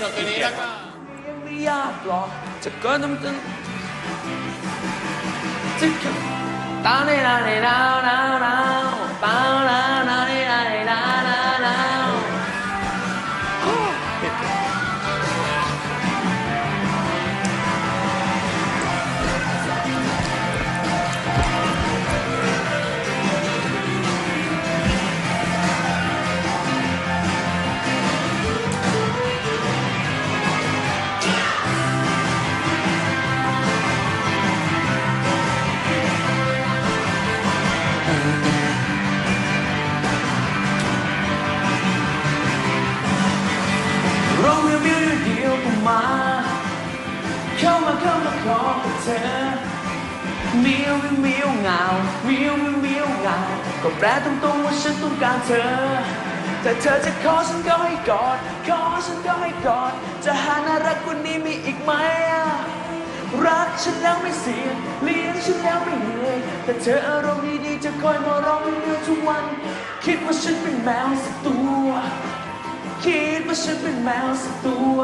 จบตัวนี้แล้วก็ยังไม่ยากหรอกจะเกินต้องตึงจะเกินตาในนาในดาวดาวดา อมียวมีวเงาเมีวมีวเงาก็แปลตรงๆว่าฉันต้องการเธอ แต่เธอจะขอฉันก็ให้กอดขอฉันก็ให้กอดจะหาน่ารักกว่านี้มีอีกไหมอะรักฉันแล้วไม่เสียเลี้ยงฉันแล้วไม่เหนื่อยแต่เธออารมณ์ดีๆจะคอยมาร้องให้เรื่อทุกวัน คิดว่าฉันเป็นแมวสักตัว คิดว่าฉันเป็นแมวสักตัว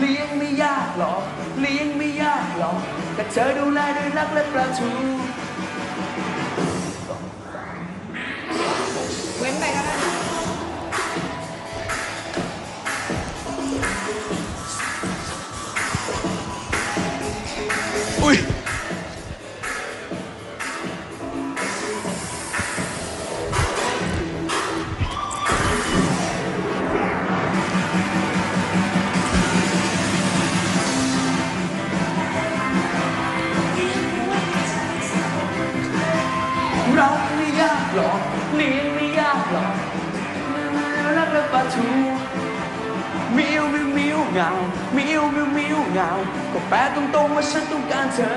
เลี้ยงไม่ยากหรอกเลี้ยงไม่ยากหรอกแต่เธอดูแลด้วยรักและประทู รักและประทูมิวมิวมิวเงามิวมิวมิวเงา ก็แปลตรงๆว่าฉันต้องการเธอ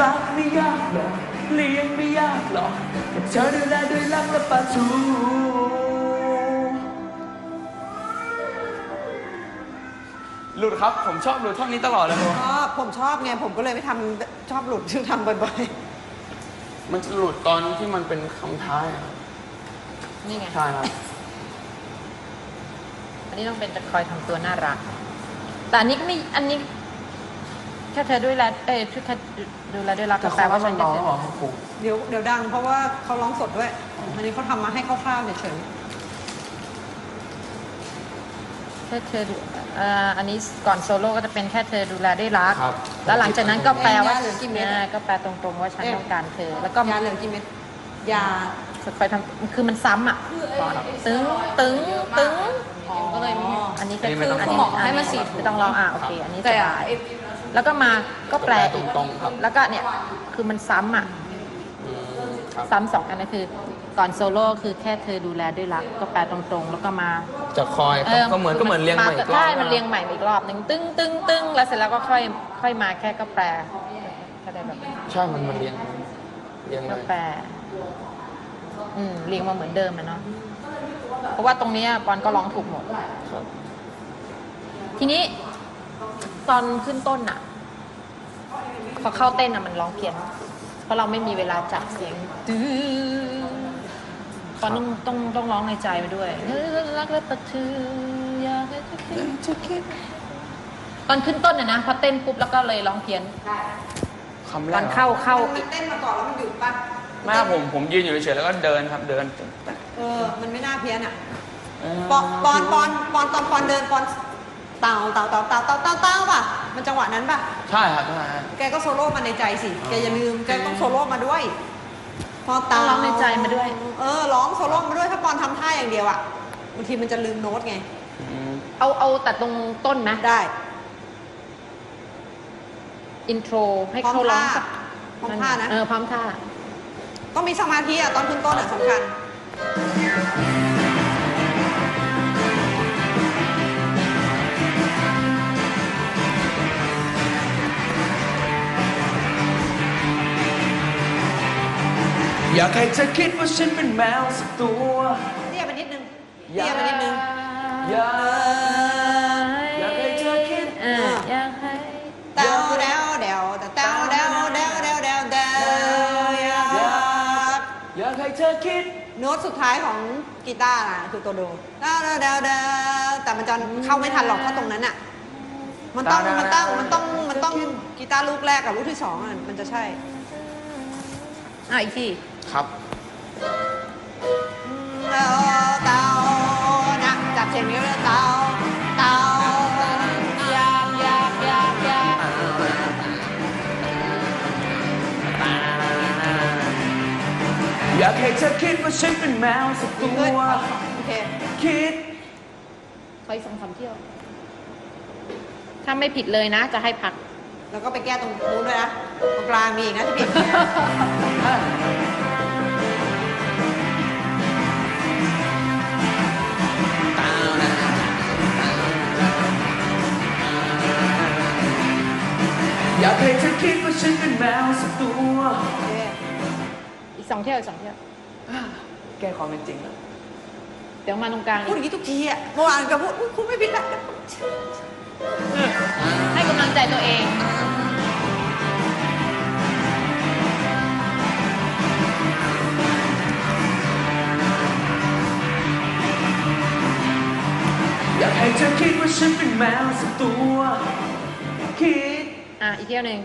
รักไม่ยากหรอกเลี้ยงไม่ยากหรอกแต่เธอดูแลด้วยรักและประทูหลุดครับ ผมชอบหลุดท่อนนี้ตลอดเลยชอบผมชอบไงผมก็เลยไม่ทำชอบหลุดซึ่งทำบ่อยมันจะหลุดตอนที่มันเป็นคำท้ายอะครับนี่ไง ใช่ครับ นนี้ต้องเป็นจะคอยทำตัวน่ารัก แต่อันนี้ก็ไม่อันนี้แค่เธอด้วยแลเอ้ยแค่ดูแลด้วยรักแต่ก็แปแปลลว่าว่าฉัฉันนเบาจะหรอครับครูๆเดี๋ยวเดี๋ยวดังเพราะว่าเขาร้องสดด้วย อันนี้เขาทำมาให้คร่าวๆเฉยแค่เธอดูเอ่ออันนี้ก่อนโซโล่ก็จะเป็นแค่เธอดูแลด้วยรักครับแล้วหลังจากนั้นก็แปลว่าแม่ยาเหลือกี่เม็ดอ่าก็แปลตรงๆว่าฉันต้องการเธอ แล้วก็ๆยาเหลืองกี่เม็ดยาคอยทำคือมันซ้ำอะก่อนตึงตึงตึง ก็เลยไม่มีอันนี้ก็อันนี้ไม่คือต้อง อันนี้หมอให้มันสีไม่ต้องลองอะโอเค อันนี้แต่สบายแล้วก็มาก็แปลอีกตรงๆครับ แล้วก็เนี่ยคือมันซ้ำอะ อืมครับ ซ้ำสองอันนั่นคือก่อนโซโล่คือแค่เธอดูแลด้วยรักก็แปลตรงๆ แล้วก็มาจะคอยก็ก็เหมือนก็เหมือนเรียงใหม่อีกรอบ ใช่มันเรียงใหม่อีกรอบหนึ่งตึ้งตึ้งตึ้งแล้วเสร็จแล้วก็ค่อยค่อยมาแค่ก็แปลก็ได้แบบ ใช่ มันมันเรียงเรียงเลก็ยแปลอืมเรียงมาเหมือนเดิมอะเนาะ เพราะว่าตรงเนี้ยปอนก็ร้องถูกหมดครับทีนี้ตอนขึ้นต้นอะพอเข้าเต้นอะมันร้องเพี้ยน เพราะเราไม่มีเวลาจับเสียงตื้อตอนต้องต้องต้องร้องในใจไปด้วยรักและประทืออยากให้เธอคิดตอนขึ้นต้นอะนะพอเต้นปุ๊บแล้วก็เลยร้องเพี้ยนคำแรตกอนเข้าเข้ามันเต้นมาก่อนแล้วมันหยุดปะ ไม่ครับผมผมยืนอยู่เฉยๆแล้วก็เดินครับเดินเออ มันไม่น่าเพี้ยนอะเออปอนปอนปอนปอนตอนปอนเดินปอนเต่าเต่าเต่าเต่าเต่าเต่าเต่าป่ะ มันจังหวะนั้นป่ะ ใช่ครับใช่ครับแกก็โซโล่มาในใจสิ แกอย่าลืม แกต้องโซโล่มาด้วย พอต้เต่าองร้องในใจมาด้วย เออ ร้องโซโล่มาด้วย ถ้าปอนทำท่าอย่างเดียวอะ บางทีมันจะลืมโน้ตไงอืมเอาเอาแต่ตรงต้นไหมได้ อินโทรให้เขาร้องสักพร้อมท่านะ เออ พร้อมท่า ต้องมีสมาธิอะตอนขึ้นต้นอะสำคัญ อยากให้เธอคิดว่าฉันเป็นแมวสักตัวเรียกไปนิดนึงเรียกไปนิดนึง อยาก โน้ตสุดท้ายของกีตาร์น่ะคือตัวโดเดาเดาเดาเดาแต่มันจะเข้าไม่ทันหรอกถ้าตรงนั้นอะมันต้องมันต้องมันต้องมันต้องกีตาร์ลูกแรกกับลูกที่สองอะมันจะใช่ อะอีกทีครับเต่าเต่านะจับเสียงนี้วเลยเต่าากให้เธอคิดว่าฉันเป็นแมวสักตัเฮ้ยวโอเคคิด ไปสองสามเที่ยว ถ้าไม่ผิดเลยนะ จะให้พัก แล้วก็ไปแก้ตรงนู้นด้วยนะตรงกลางมีอีกนะที่ผิด อยากให้เธอคิดว่าฉันเป็นแมวสักตัว โอเคอีก สองเที่ยวอีกสองเที่ยวแก้ความเป็นจริงแล้วเดี๋ยวมาตรงกลางพูดอีอกย่างนี้ทุกทีอะเมื่อวานก็พูดอุ๊ยคุณไม่ผิดนะให้กำลังใจตัวเอง อยากให้เธอคิดว่าฉันเป็นแมวสักตัว คิด อะ อีกเที่ยวหนึ่ง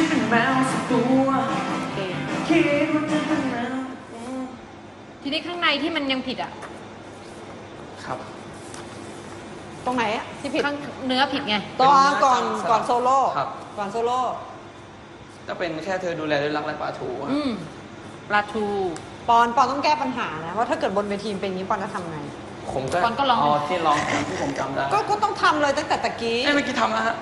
อคิดว่าฉันเป็นแมวสักตัวโอเคคิดว่าเธอเป็นแมวทีนี้ข้างในที่มันยังผิดอะ ครับ ตรงไหนอะที่ผิดข้างเนื้อผิดไงตอนก่อนก่อนโซโล่ครับ ก่อนโซโล่ก็เป็นแค่เธอดูแลด้วยรักและปลาทูอะอืมปลาทูปอนปอนต้องแก้ปัญหานะว่าถ้าเกิดบนเวทีเป็นอย่างนี้ปอนจะทำไง ผมก็ก่อนก็ร้องอ๋อที่ร้องที่ผมจำได้ก็ก็ต้องทำเลยตั้งแต่ตะกี้เอ้ยเมื่อกี้ทำแล้วฮะ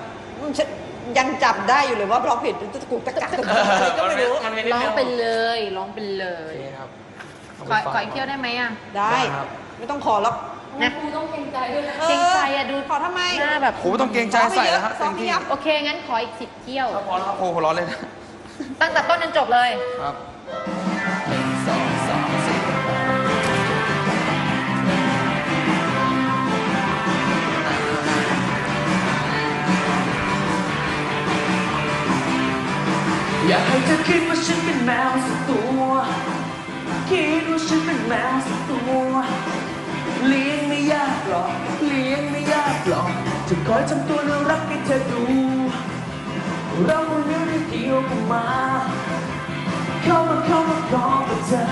ฉัน ยังจับได้อยู่เลยว่าเราผิดตะกุกตะกักตะกุกอะไรก็ไม่รู้มันไม่ได้ร้องเร็วไปเลยร้องไปเลโอย เคครับขอขออีกเที่ยวได้ไหมอะได้ครับ ไม่ต้องขอแล้วนะออเกรงใจอะดูขอทำไมหน้าแบบ โหต้องเกรงใจใส่แล้วฮะซ้เต็อมมไม่ที่ยับโอเค งั้นขออีกสิบเที่ยว ถ้าพอแล้วครับโอ้โหร้อนเลยนะตั้งแต่ต้นจนจบเลย ครับ แมวสักตัวเลี้ยงไม่ยากหรอกเลี้ยงไม่ยากหรอกจะคอยทำตัวน่ารักให้เธอดู เราเรื่องที่เกี่ยวกันมาเข้ามาเข้ามากอกับเธอ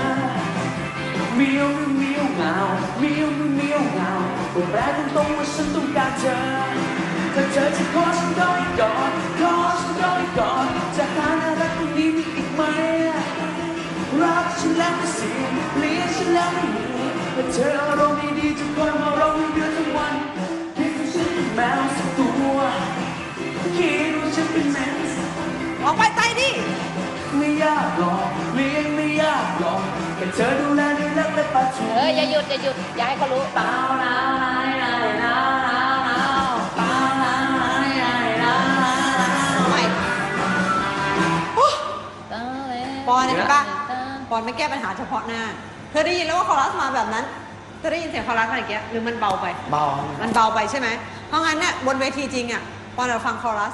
เมียวเมียวเงาเมียวเมียวเงาบอกแปลตรงๆว่าฉันต้องการเธอถ้าเธอจะขอฉันก็ให้กอดขอฉันก็ให้กอดจะหาน่ารักคนนี้มีอีกไหมรักฉันแล้วไม่เสียเลี้ยง แล้วไม่มีแต่เธออารมณ์ดีๆจะคอยมาร้องให้เดือนทั้งวันคิดว่าฉันเป็นแมวสักตัวคิดว่าฉันเป็นแมวสักออกไปไปดิไม่ยากหรอกเลี้ยงไม่ยากหรอกแค่เธอดูแลด้วยรักและปัจจุเอออย่าหยุดอย่าหยุดอย่าให้เขารู้เปล่านะนะนะนะเปล่านะนะนะทำไมปอนเห็นปะปอนไม่แก้ปัญหาเฉพาะหน้าเธอได้ยินแล้วว่าคอรัสมาแบบนั้น เธอได้ยินเสียงคอรัสอะไรอย่างเงี้ยหรือมันเบาไป เบา มันเบาไปใช่ไหม เพราะงั้นเนี่ยบนเวทีจริงอะปอนเราฟังคอรัส